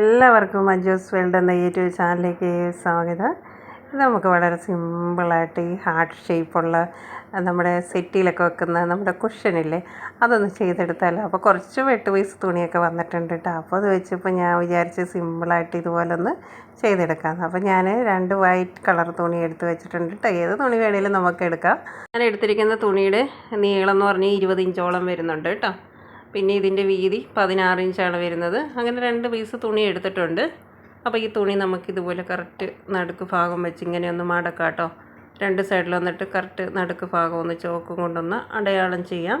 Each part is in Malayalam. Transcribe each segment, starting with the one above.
എല്ലാവർക്കും മഞ്ജൂസ് വേൾഡ് എന്ന യൂട്യൂബ് ചാനലിലേക്ക് സ്വാഗതം. നമുക്ക് വളരെ സിമ്പിളായിട്ട് ഈ ഹാർട്ട് ഷേപ്പുള്ള നമ്മുടെ സെറ്റിയിലൊക്കെ വെക്കുന്ന നമ്മുടെ കുഷനില്ലേ അതൊന്ന് ചെയ്തെടുത്താലോ? അപ്പോൾ കുറച്ച് വെട്ട് പീസ് തുണിയൊക്കെ വന്നിട്ടുണ്ട് കേട്ടോ അപ്പോൾ അത് വെച്ചപ്പോൾ ഞാൻ വിചാരിച്ച് സിമ്പിളായിട്ട് ഇതുപോലെ ഒന്ന് ചെയ്തെടുക്കാം അപ്പോൾ ഞാൻ രണ്ട് വൈറ്റ് കളർ തുണി എടുത്ത് വെച്ചിട്ടുണ്ട് കേട്ടോ ഏത് തുണി വേണേലും നമുക്ക് എടുക്കാം. ഞാൻ എടുത്തിരിക്കുന്ന തുണിയുടെ നീളം എന്ന് പറഞ്ഞാൽ ഇരുപത് ഇഞ്ചോളം വരുന്നുണ്ട് കേട്ടോ പിന്നെ ഇതിന്റെ വീതി പതിനാറ് ഇഞ്ചാണ് വരുന്നത്. അങ്ങനെ രണ്ട് പീസ് തുണി എടുത്തിട്ടുണ്ട്. അപ്പോൾ ഈ തുണി നമുക്ക് ഇതുപോലെ കറക്റ്റ് നടുക്ക് ഭാഗം വെച്ച് ഇങ്ങനെ ഒന്ന് മടക്കാം കേട്ടോ. രണ്ട് സൈഡിൽ വന്നിട്ട് കറക്റ്റ് നടുക്ക് ഭാഗം ഒന്ന് ചോക്കും കൊണ്ടൊന്ന് അടയാളം ചെയ്യാം.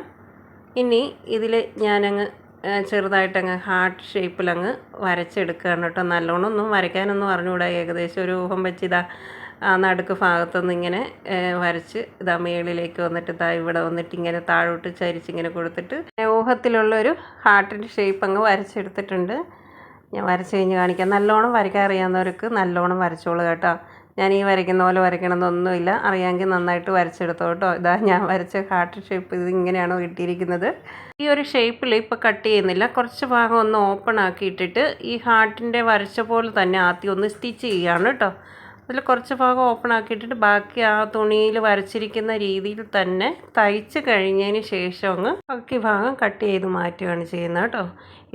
ഇനി ഇതിൽ ഞാനങ്ങ് ചെറുതായിട്ടങ്ങ് ഹാർട്ട് ഷേപ്പിലങ്ങ് വരച്ചെടുക്കുകയാണ് കേട്ടോ. നല്ലോണം ഒന്നും വരയ്ക്കാനൊന്നും അറിഞ്ഞുകൂടാ. ഏകദേശം ഒരു ഊഹം വെച്ച് ഇതാ ആ നടുക്ക് ഭാഗത്തുനിന്ന് ഇങ്ങനെ വരച്ച് ഇതാ മേളിലേക്ക് വന്നിട്ട് ഇതാ ഇവിടെ വന്നിട്ട് ഇങ്ങനെ താഴോട്ട് ചരിച്ചിങ്ങനെ കൊടുത്തിട്ട് ഊഹത്തിലുള്ള ഒരു ഹാർട്ടിന്റെ ഷേപ്പ് അങ്ങ് വരച്ചെടുത്തിട്ടുണ്ട്. ഞാൻ വരച്ച് കഴിഞ്ഞ് കാണിക്കാം. നല്ലോണം വരയ്ക്കാൻ അറിയാവുന്നവർക്ക് നല്ലോണം വരച്ചോളൂ കേട്ടോ. ഞാൻ ഈ വരയ്ക്കുന്ന പോലെ വരയ്ക്കണമെന്നൊന്നുമില്ല. അറിയാമെങ്കിൽ നന്നായിട്ട് വരച്ചെടുത്തോ കേട്ടോ. ഇതാ ഞാൻ വരച്ച ഹാർട്ട് ഷേപ്പ് ഇത് ഇങ്ങനെയാണ് കിട്ടിയിരിക്കുന്നത്. ഈ ഒരു ഷേപ്പിൽ ഇപ്പോൾ കട്ട് ചെയ്യുന്നില്ല. കുറച്ച് ഭാഗം ഒന്ന് ഓപ്പൺ ആക്കിയിട്ടിട്ട് ഈ ഹാർട്ടിന്റെ വരച്ച പോലെ തന്നെ ആദ്യം ഒന്ന് സ്റ്റിച്ച് ചെയ്യുകയാണ് കേട്ടോ. അതിൽ കുറച്ച് ഭാഗം ഓപ്പൺ ആക്കിയിട്ടിട്ട് ബാക്കി ആ തുണിയിൽ വരച്ചിരിക്കുന്ന രീതിയിൽ തന്നെ തയ്ച്ച് കഴിഞ്ഞതിന് ശേഷം അങ്ങ് ബാക്കി ഭാഗം കട്ട് ചെയ്ത് മാറ്റുകയാണ് ചെയ്യുന്നത് കേട്ടോ.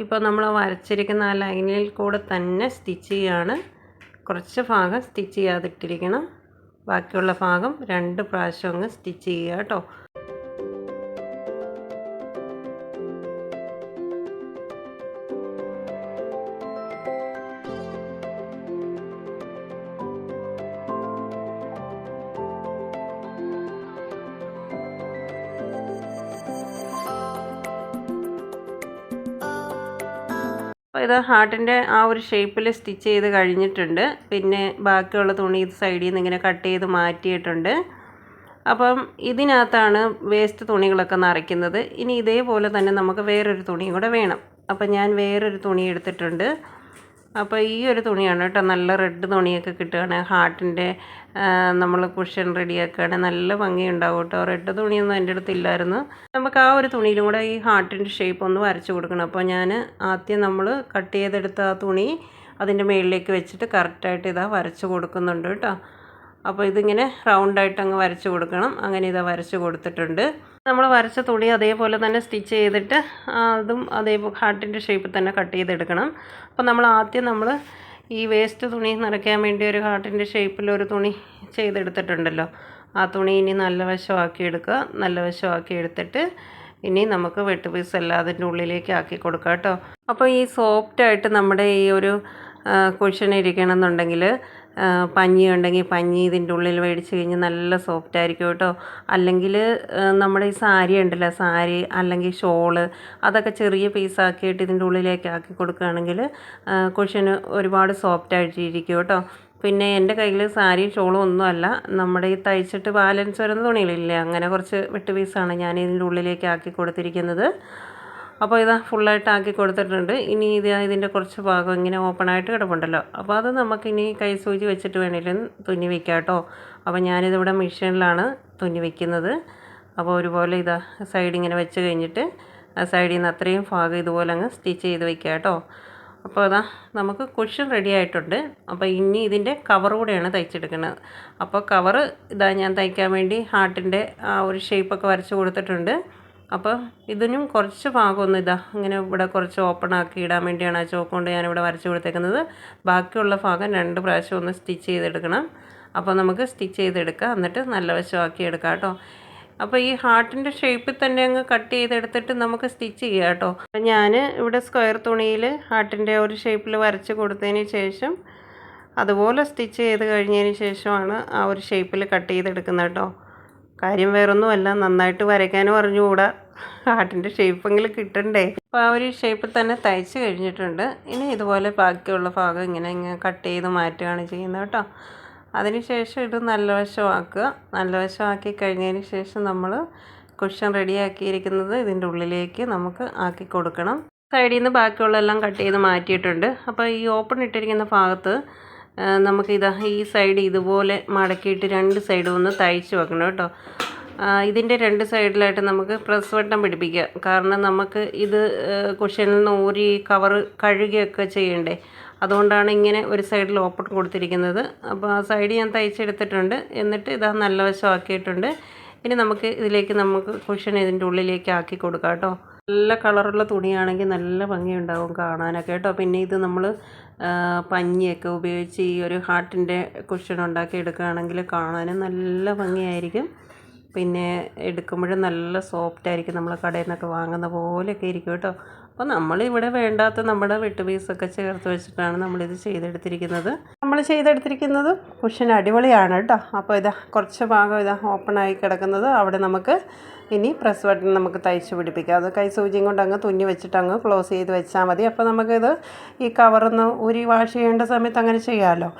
ഇപ്പോൾ നമ്മൾ വരച്ചിരിക്കുന്ന ആ ലൈനിൽ കൂടെ തന്നെ സ്റ്റിച്ച് ചെയ്യുകയാണ് കുറച്ച് ഭാഗം സ്റ്റിച്ച് ചെയ്യാതിട്ടിരിക്കണം. ബാക്കിയുള്ള ഭാഗം രണ്ട് പ്രാവശ്യം അങ്ങ് സ്റ്റിച്ച് ചെയ്യുക കേട്ടോ. അപ്പോൾ ഇത് ഹാർട്ടിന്റെ ആ ഒരു ഷേപ്പിൽ സ്റ്റിച്ച് ചെയ്ത് കഴിഞ്ഞിട്ടുണ്ട്. പിന്നെ ബാക്കിയുള്ള തുണി ഇത് സൈഡിൽ നിന്ന് ഇങ്ങനെ കട്ട് ചെയ്ത് മാറ്റിയിട്ടുണ്ട്. അപ്പം ഇതിനകത്താണ് വേസ്റ്റ് തുണികളൊക്കെ നിറയ്ക്കുന്നത്. ഇനി ഇതേപോലെ തന്നെ നമുക്ക് വേറൊരു തുണിയും കൂടെ വേണം. അപ്പം ഞാൻ വേറൊരു തുണി എടുത്തിട്ടുണ്ട്. അപ്പോൾ ഈ ഒരു തുണിയാണ് കേട്ടോ. നല്ല റെഡ് തുണിയൊക്കെ കിട്ടുകയാണ്. ഹാർട്ടിന്റെ നമ്മൾ കുഷൻ റെഡിയാക്കുകയാണ് നല്ല ഭംഗിയുണ്ടാവും കേട്ടോ. റെഡ് തുണിയൊന്നും എന്റെ അടുത്ത് ഇല്ലായിരുന്നു. നമുക്ക് ആ ഒരു തുണിയിലും കൂടെ ഈ ഹാർട്ടിന്റെ ഷേപ്പ് ഒന്ന് വരച്ച് കൊടുക്കണം. അപ്പോൾ ഞാൻ ആദ്യം നമ്മൾ കട്ട് ചെയ്തെടുത്ത ആ തുണി അതിന്റെ മുകളിലേക്ക് വെച്ചിട്ട് കറക്റ്റായിട്ട് ഇതാ വരച്ച് കൊടുക്കുന്നുണ്ട് കേട്ടോ. അപ്പോൾ ഇതിങ്ങനെ റൗണ്ടായിട്ട് അങ്ങ് വരച്ച് കൊടുക്കണം. അങ്ങനെ ഇതാ വരച്ച് കൊടുത്തിട്ടുണ്ട്. നമ്മൾ വരച്ച തുണി അതേപോലെ തന്നെ സ്റ്റിച്ച് ചെയ്തിട്ട് അതും അതേപോലെ ഹാർട്ടിന്റെ ഷേപ്പിൽ തന്നെ കട്ട് ചെയ്തെടുക്കണം. അപ്പോൾ നമ്മൾ ആദ്യം നമ്മൾ ഈ വേസ്റ്റ് തുണി നിറയ്ക്കാൻ വേണ്ടി ഒരു ഹാർട്ടിന്റെ ഷേപ്പിൽ ഒരു തുണി ചെയ്തെടുത്തിട്ടുണ്ടല്ലോ. ആ തുണി ഇനി നല്ല വശമാക്കി എടുക്കുക. നല്ല വശമാക്കി എടുത്തിട്ട് ഇനി നമുക്ക് വെട്ട് പീസ് എല്ലാം അതിന്റെ ഉള്ളിലേക്ക് ആക്കി കൊടുക്കാം കേട്ടോ. അപ്പോൾ ഈ സോഫ്റ്റായിട്ട് നമ്മുടെ ഈ ഒരു കുഷൻ ഇരിക്കണം എന്നുണ്ടെങ്കിൽ പഞ്ഞി ഉണ്ടെങ്കിൽ പഞ്ഞി ഇതിന്റെ ഉള്ളിൽ മേടിച്ച് കഴിഞ്ഞാൽ നല്ല സോഫ്റ്റ് ആയിരിക്കും കേട്ടോ. അല്ലെങ്കിൽ നമ്മുടെ ഈ സാരി ഉണ്ടല്ലോ സാരി അല്ലെങ്കിൽ ഷോൾ അതൊക്കെ ചെറിയ പീസാക്കിയിട്ട് ഇതിന്റെ ഉള്ളിലേക്ക് ആക്കി കൊടുക്കുകയാണെങ്കിൽ കുഷന് ഒരുപാട് സോഫ്റ്റ് ആയിട്ടിരിക്കും കേട്ടോ. പിന്നെ എന്റെ കയ്യിൽ സാരിയും ഷോളും ഒന്നുമല്ല നമ്മുടെ ഈ തയ്ച്ചിട്ട് ബാലൻസ് വരുന്ന തുണികളില്ലേ അങ്ങനെ കുറച്ച് വെട്ട് പീസാണ് ഞാൻ ഇതിന്റെ ഉള്ളിലേക്ക് ആക്കി കൊടുത്തിരിക്കുന്നത്. അപ്പോൾ ഇതാ ഫുള്ളായിട്ട് ആക്കി കൊടുത്തിട്ടുണ്ട്. ഇനി ഇത് ഇതിന്റെ കുറച്ച് ഭാഗം ഇങ്ങനെ ഓപ്പൺ ആയിട്ട് കിടപ്പുണ്ടല്ലോ. അപ്പോൾ അത് നമുക്കിനി കൈ സൂചി വെച്ചിട്ട് വേണമെങ്കിലും തുന്നി വെക്കാം കേട്ടോ. അപ്പോൾ ഞാനിതിവിടെ മെഷീനിലാണ് തുന്നി വെക്കുന്നത്. അപ്പോൾ ഒരുപോലെ ഇതാ സൈഡ് ഇങ്ങനെ വെച്ച് കഴിഞ്ഞിട്ട് ആ സൈഡിൽ നിന്ന് അത്രയും ഭാഗം ഇതുപോലെ അങ്ങ് സ്റ്റിച്ച് ചെയ്ത് വെക്കാം കേട്ടോ. അപ്പോൾ അതാ നമുക്ക് കുഷൻ റെഡി ആയിട്ടുണ്ട്. അപ്പോൾ ഇനി ഇതിന്റെ കവർ കൂടെയാണ് തയ്ച്ചെടുക്കുന്നത്. അപ്പോൾ കവർ ഇതാ ഞാൻ തയ്ക്കാൻ വേണ്ടി ഹാർട്ടിന്റെ ആ ഒരു ഷേപ്പൊക്കെ വരച്ച് കൊടുത്തിട്ടുണ്ട്. അപ്പോൾ ഇതിനും കുറച്ച് ഭാഗമൊന്നും ഇതാ ഇങ്ങനെ ഇവിടെ കുറച്ച് ഓപ്പൺ ആക്കി ഇടാൻ വേണ്ടിയാണ് ആ ചോക്ക് കൊണ്ട് ഞാനിവിടെ വരച്ച് കൊടുത്തേക്കുന്നത്. ബാക്കിയുള്ള ഭാഗം രണ്ട് പ്രാവശ്യം ഒന്ന് സ്റ്റിച്ച് ചെയ്തെടുക്കണം. അപ്പോൾ നമുക്ക് സ്റ്റിച്ച് ചെയ്തെടുക്കാം. എന്നിട്ട് നല്ല വശമാക്കി എടുക്കാം കേട്ടോ. അപ്പോൾ ഈ ഹാർട്ടിന്റെ ഷേപ്പിൽ തന്നെ അങ്ങ് കട്ട് ചെയ്തെടുത്തിട്ട് നമുക്ക് സ്റ്റിച്ച് ചെയ്യാം കേട്ടോ. ഞാൻ ഇവിടെ സ്ക്വയർ തുണിയിൽ ഹാർട്ടിന്റെ ഒരു ഷേപ്പിൽ വരച്ച് കൊടുത്തതിന് ശേഷം അതുപോലെ സ്റ്റിച്ച് ചെയ്ത് കഴിഞ്ഞതിന് ശേഷമാണ് ആ ഒരു ഷേപ്പിൽ കട്ട് ചെയ്തെടുക്കുന്നത് കേട്ടോ. കാര്യം വേറൊന്നുമല്ല നന്നായിട്ട് വരയ്ക്കാനും അറിഞ്ഞുകൂടാ. ഹാർട്ടിന്റെ ഷേപ്പെങ്കിലും കിട്ടണ്ടേ. അപ്പോൾ ആ ഒരു ഷേപ്പിൽ തന്നെ തയ്ച്ച് കഴിഞ്ഞിട്ടുണ്ട്. ഇനി ഇതുപോലെ ബാക്കിയുള്ള ഭാഗം ഇങ്ങനെ ഇങ്ങനെ കട്ട് ചെയ്ത് മാറ്റുകയാണ് ചെയ്യുന്നത് കേട്ടോ. അതിനുശേഷം ഇത് നല്ല വശമാക്കുക. നല്ല വശമാക്കി കഴിഞ്ഞതിന് ശേഷം നമ്മൾ കുഷൻ റെഡിയാക്കിയിരിക്കുന്നത് ഇതിന്റെ ഉള്ളിലേക്ക് നമുക്ക് ആക്കി കൊടുക്കണം. സൈഡിൽ നിന്ന് ബാക്കിയുള്ള എല്ലാം കട്ട് ചെയ്ത് മാറ്റിയിട്ടുണ്ട്. അപ്പോൾ ഈ ഓപ്പൺ ഇട്ടിരിക്കുന്ന ഭാഗത്ത് നമുക്ക് ഇതാ ഈ സൈഡ് ഇതുപോലെ മടക്കിയിട്ട് രണ്ട് സൈഡും ഒന്ന് തയ്ച്ച് വെക്കണം കേട്ടോ. ഇതിന്റെ രണ്ട് സൈഡിലായിട്ട് നമുക്ക് പ്രസ് വട്ടം പിടിപ്പിക്കാം. കാരണം നമുക്ക് ഇത് കുഷനിൽ നിന്ന് ഊരി കവർ കഴുകിയൊക്കെ ചെയ്യണ്ടേ. അതുകൊണ്ടാണ് ഇങ്ങനെ ഒരു സൈഡിൽ ഓപ്പൺ കൊടുത്തിരിക്കുന്നത്. അപ്പോൾ ആ സൈഡ് ഞാൻ തയ്ച്ചെടുത്തിട്ടുണ്ട്. എന്നിട്ട് ഇതാ നല്ല വശമാക്കിയിട്ടുണ്ട്. ഇനി നമുക്ക് ഇതിലേക്ക് നമുക്ക് കുഷൻ ഇതിന്റെ ഉള്ളിലേക്ക് ആക്കി കൊടുക്കാം കേട്ടോ. നല്ല കളറുള്ള തുണിയാണെങ്കിൽ നല്ല ഭംഗിയുണ്ടാവും കാണാനൊക്കെ. കേട്ടോ പിന്നെ ഇത് നമ്മൾ പഞ്ഞിയൊക്കെ ഉപയോഗിച്ച് ഈ ഒരു ഹാർട്ടിന്റെ കുഷൻ ഉണ്ടാക്കി എടുക്കുകയാണെങ്കിൽ കാണാനും നല്ല ഭംഗിയായിരിക്കും. പിന്നെ എടുക്കുമ്പോഴും നല്ല സോഫ്റ്റ് ആയിരിക്കും നമ്മൾ കടയിൽ നിന്നൊക്കെ വാങ്ങുന്ന പോലെയൊക്കെ ഇരിക്കും കേട്ടോ. അപ്പോൾ നമ്മളിവിടെ വേണ്ടാത്ത നമ്മുടെ വെട്ടുപീസൊക്കെ ചേർത്ത് വെച്ചിട്ടാണ് നമ്മളിത് ചെയ്തെടുത്തിരിക്കുന്നത്. നമ്മൾ ചെയ്തെടുത്തിരിക്കുന്നത് കുഷൻ അടിപൊളിയാണ് കേട്ടോ. അപ്പോൾ ഇതാ കുറച്ച് ഭാഗം ഇതാ ഓപ്പണായി കിടക്കുന്നത്. അവിടെ നമുക്ക് ഇനി പ്രസ് ബട്ടൺ നമുക്ക് തയ്ച്ച് പിടിപ്പിക്കാം. അത് കൈ സൂചിയും കൊണ്ട് അങ്ങ് തുന്നി വെച്ചിട്ട് അങ്ങ് ക്ലോസ് ചെയ്ത് വെച്ചാൽ മതി. അപ്പോൾ നമുക്കിത് ഈ കവറൊന്ന് ഊരി വാഷ് ചെയ്യേണ്ട സമയത്ത് അങ്ങനെ ചെയ്യാമല്ലോ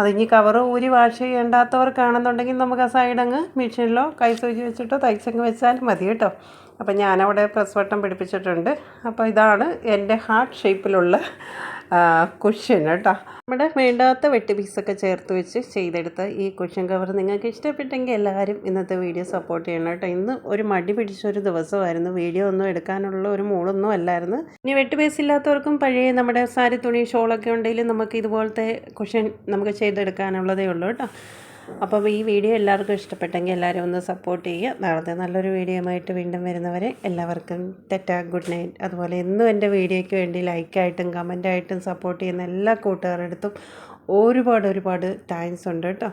അതിനി കവർ ഊരി വാഷ് ചെയ്യേണ്ടാത്തവർക്കാണെന്നുണ്ടെങ്കിൽ നമുക്ക് ആ സൈഡ് അങ്ങ് മെഷീനിലോ കൈ സൂചി വെച്ചിട്ടോ തയ്ച്ചങ്ങ് വെച്ചാൽ മതി കേട്ടോ. അപ്പോൾ ഞാനവിടെ പ്രസ് വട്ടം പിടിപ്പിച്ചിട്ടുണ്ട്. അപ്പോൾ ഇതാണ് എന്റെ ഹാർട്ട് ഷേപ്പിലുള്ള കുഷ്യൻ കേട്ടോ. നമ്മുടെ വേണ്ടാത്ത വെട്ടി പീസൊക്കെ ചേർത്ത് വെച്ച് ചെയ്തെടുത്ത ഈ കുഷ്യൻ കവർ നിങ്ങൾക്ക് ഇഷ്ടപ്പെട്ടെങ്കിൽ എല്ലാവരും ഇന്നത്തെ വീഡിയോ സപ്പോർട്ട് ചെയ്യണം കേട്ടോ. ഇന്ന് ഒരു മടി പിടിച്ച ഒരു ദിവസമായിരുന്നു. വീഡിയോ ഒന്നും എടുക്കാനുള്ള ഒരു മൂളൊന്നും അല്ലായിരുന്നു. ഇനി വെട്ടി പീസ് ഇല്ലാത്തവർക്കും പഴയ നമ്മുടെ സാരി തുണി ഷോളൊക്കെ ഉണ്ടെങ്കിൽ നമുക്ക് ഇതുപോലത്തെ കുഷ്യൻ നമുക്ക് ചെയ്തെടുക്കാനുള്ളതേ ഉള്ളൂ കേട്ടോ. അപ്പോൾ ഈ വീഡിയോ എല്ലാവർക്കും ഇഷ്ടപ്പെട്ടെങ്കിൽ എല്ലാവരും ഒന്ന് സപ്പോർട്ട് ചെയ്യുക. നാളത്തെ നല്ലൊരു വീഡിയോയുമായിട്ട് വീണ്ടും വരുന്നവരെ എല്ലാവർക്കും ടെറ്റ ഗുഡ് നൈറ്റ് അതുപോലെ എന്നും എന്റെ വീഡിയോയ്ക്ക് വേണ്ടി ലൈക്കായിട്ടും കമന്റായിട്ടും സപ്പോർട്ട് ചെയ്യുന്ന എല്ലാ കൂട്ടുകാരുടെ അടുത്തും ഒരുപാട് ഒരുപാട് താങ്ക്സ് ഉണ്ട് കേട്ടോ.